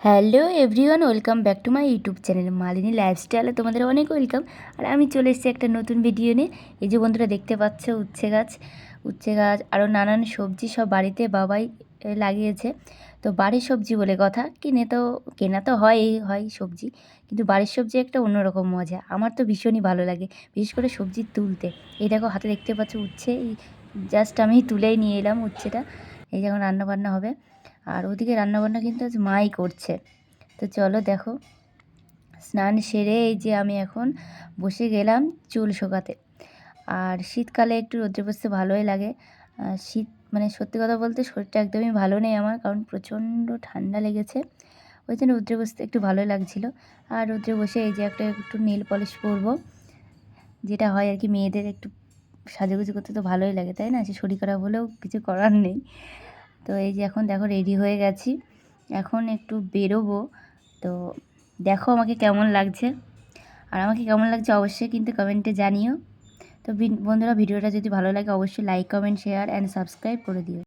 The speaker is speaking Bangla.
Hello everyone, welcome back to my YouTube channel Malini লাইফস্টাইলে। তোমাদের অনেক ওয়েলকাম। আর আমি চলে এসেছি একটা নতুন ভিডিও নিয়ে। এই যে বন্ধুরা দেখতে পাচ্ছ, উচ্ছে গাছ। উচ্ছে গাছ, আরও নানান সবজি সব বাড়িতে বাবাই লাগিয়েছে। তো বাড়ির সবজি বলে কথা। কিনে তো, কেনা তো হয়ই, হয় সবজি। কিন্তু বাড়ির সবজি একটা অন্যরকম মজা। আমার তো ভীষণই ভালো লাগে, বিশেষ করে সবজি তুলতে। এই দেখো, হাতে দেখতে পাচ্ছ উচ্ছে। জাস্ট আমি তুলেই নিয়ে এলাম উচ্ছেটা। এই যখন রান্না বান্না হবে। আর ওদিকে রান্নাবান্না কিন্তু আজ মাই করছে। তো চলো দেখো, স্নান সেরে এই যে আমি এখন বসে গেলাম চুল শোকাতে। আর শীতকালে একটু রোদ্রে বসতে ভালোই লাগে। শীত মানে সত্যি কথা বলতে শরীরটা একদমই ভালো নেই আমার, কারণ প্রচণ্ড ঠান্ডা লেগেছে। ওই জন্য রোদ্রে বসতে একটু ভালোই লাগছিল। আর রোদ্রে বসে এই যে একটা একটু নীল পলিশ পরবো, যেটা হয় আর কি মেয়েদের একটু সাজুগুজু করতে তো ভালোই লাগে, তাই না? সে শরীর খারাপ হলেও কিছু করার নেই। তো এই যে এখন দেখো রেডি হয়ে গেছি। এখন একটু বেরোবো। তো দেখো আমাকে কেমন লাগছে। আর আমাকে কেমন লাগছে অবশ্যই কিন্তু কমেন্টে জানিও। তো বিন- বন্ধুরা, ভিডিওটা যদি ভালো লাগে, অবশ্যই like comment share and subscribe করে দিও।